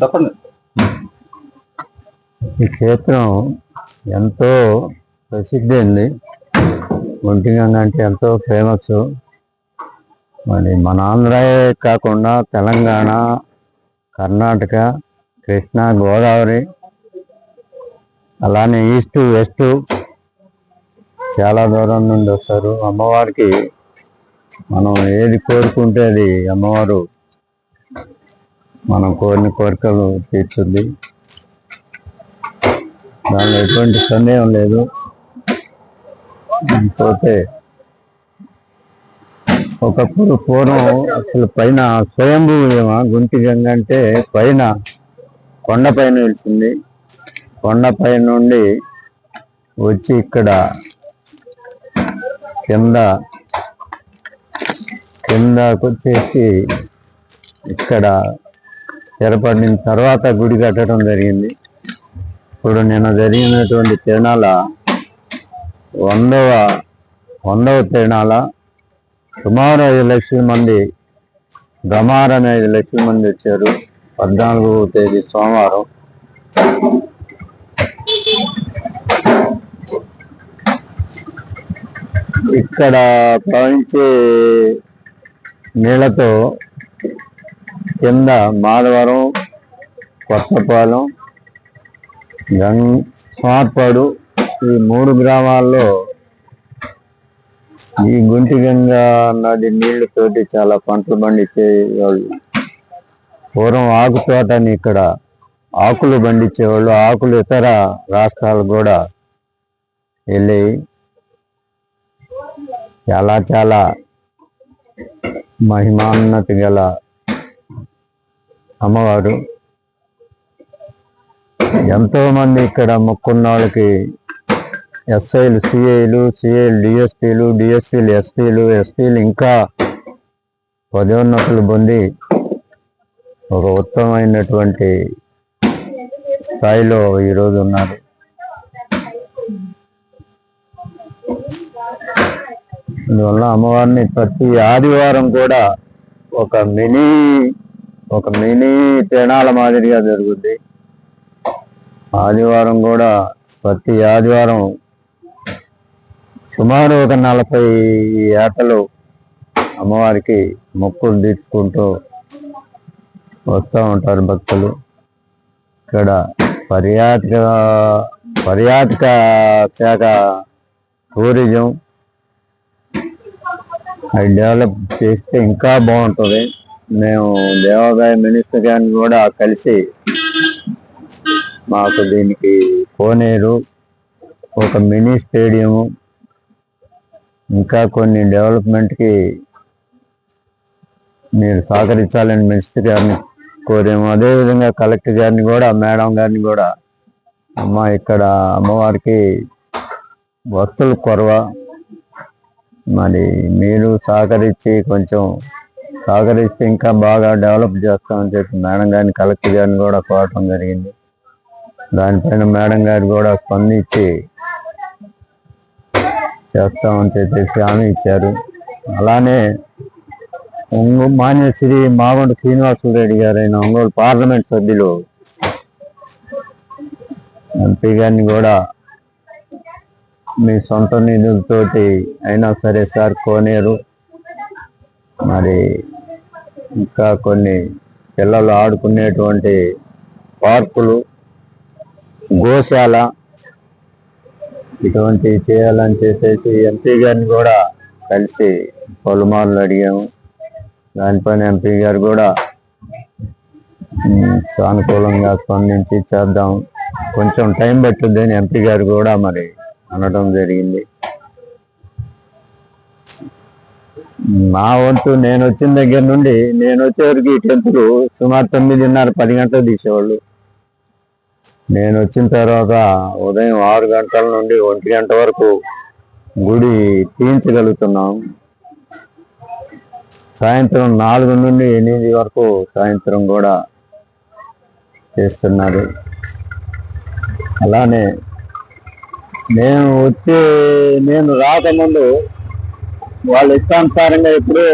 చెప్పండి ఈ క్షేత్రం ఎంతో ప్రసిద్ధి అండి. ఒంటిగంగ అంటే ఎంతో ఫేమస్. మరి మన ఆంధ్రాయే కాకుండా తెలంగాణ కర్ణాటక కృష్ణా గోదావరి అలానే ఈస్ట్ వెస్ట్ చాలా దూరం నుండి వస్తారు. అమ్మవారికి మనం ఏది కోరుకుంటే అది అమ్మవారు మనం కోరిన కోరికలు తీర్చుద్ది. దానిలో ఎటువంటి సందేహం లేదు. పోతే ఒకప్పుడు పూర్వం అసలు పైన స్వయంభూమా గుంటి గంగ అంటే పైన కొండపైన వెళ్తుంది కొండపై నుండి వచ్చి ఇక్కడ కింద కిందకు వచ్చేసి ఇక్కడ స్థిరపడిన తర్వాత గుడి కట్టడం జరిగింది. ఇప్పుడు నిన్న జరిగినటువంటి తిరణాల వందవ వందవ తిరణాల సుమారు ఐదు లక్షల మంది బ్రహ్మారని ఐదు లక్షల మంది వచ్చారు. పద్నాలుగవ తేదీ సోమవారం. ఇక్కడ ప్రవహించే నీళ్ళతో కింద మాధవరం కొత్తపాలెం గంగ్ స్మార్పాడు ఈ మూడు గ్రామాల్లో ఈ గుంటి గంగ నది నీళ్ళతోటి చాలా పంటలు పండించేవాళ్ళు. పూర్వం ఆకు తోటని ఇక్కడ ఆకులు పండించేవాళ్ళు. ఆకులు ఇతర రాష్ట్రాలు కూడా వెళ్ళి చాలా చాలా మహిమాన్నతి గల అమ్మవారు. ఎంతో మంది ఇక్కడ మొక్కున్న వాళ్ళకి ఎస్ఐలు సిఐలు సిఐలు డిఎస్పీలు డిఎస్సీలు ఎస్పీలు ఎస్పీలు ఇంకా పదోన్నతులు పొంది ఒక ఉత్తమమైనటువంటి స్థాయిలో ఈరోజు ఉన్నారు. అందువల్ల అమ్మవారిని ప్రతి ఆదివారం కూడా ఒక మినీ ఒక మినీ తిరణాల మాదిరిగా జరుగుద్ది. ఆదివారం కూడా ప్రతి ఆదివారం సుమారు ఒక నలభై ఏటలు అమ్మవారికి మొక్కులు తీర్చుకుంటూ వస్తూ ఉంటారు భక్తులు. ఇక్కడ పర్యాటక పర్యాటక శాఖ టూరిజం. అది డెవలప్ చేస్తే ఇంకా బాగుంటుంది. మేము దేవాదాయ మినిస్టర్ గారిని కూడా కలిసి మాకు దీనికి కోనేరు ఒక మినీ స్టేడియము ఇంకా కొన్ని డెవలప్మెంట్కి మీరు సహకరించాలని మినిస్టర్ గారిని కోరాము. అదేవిధంగా కలెక్టర్ గారిని కూడా మేడం గారిని కూడా అమ్మ ఇక్కడ అమ్మవారికి వస్తువులు కొరవ. మరి మీరు సహకరించి కొంచెం సహకరిస్తే ఇంకా బాగా డెవలప్ చేస్తామని చెప్పి మేడం గారిని కలెక్టర్ గారిని కూడా కోరటం జరిగింది. దానిపైన మేడం గారు కూడా స్పందించి చేస్తామని చెప్పేసి హామీ ఇచ్చారు. అలానే ఒంగో మాన్యశ్రీ మాగొండ శ్రీనివాసులు రెడ్డి గారైన ఒంగోలు పార్లమెంట్ సభ్యులు ఎంపీ గారిని కూడా మీ సొంత నిధులతోటి అయినా సరే సార్ కోనేరు మరి ఇంకా కొన్ని పిల్లలు ఆడుకునేటువంటి పార్కులు గోశాల ఇటువంటివి చేయాలని చెప్పేసి ఎంపీ గారిని కూడా కలిసి పలుమార్లు అడిగాము. దానిపైన ఎంపీ గారు కూడా సానుకూలంగా స్పందించి చేద్దాం. కొంచెం టైం పట్టుద్ది అని ఎంపీ గారు కూడా మరి అనడం జరిగింది. నా వంతు నేను వచ్చిన దగ్గర నుండి నేను వచ్చేవరకు ఈ టెంపులు సుమారు తొమ్మిదిన్నర పది గంటలు తీసేవాళ్ళు. నేను వచ్చిన తర్వాత ఉదయం ఆరు గంటల నుండి ఒంటి గంట వరకు గుడి తీయించగలుగుతున్నాం. సాయంత్రం నాలుగు నుండి ఎనిమిది వరకు సాయంత్రం కూడా చేస్తున్నారు. అలానే నేను వచ్చే నేను రాకముందు వాళ్ళ ఇష్టానుసారంగా ఇప్పుడు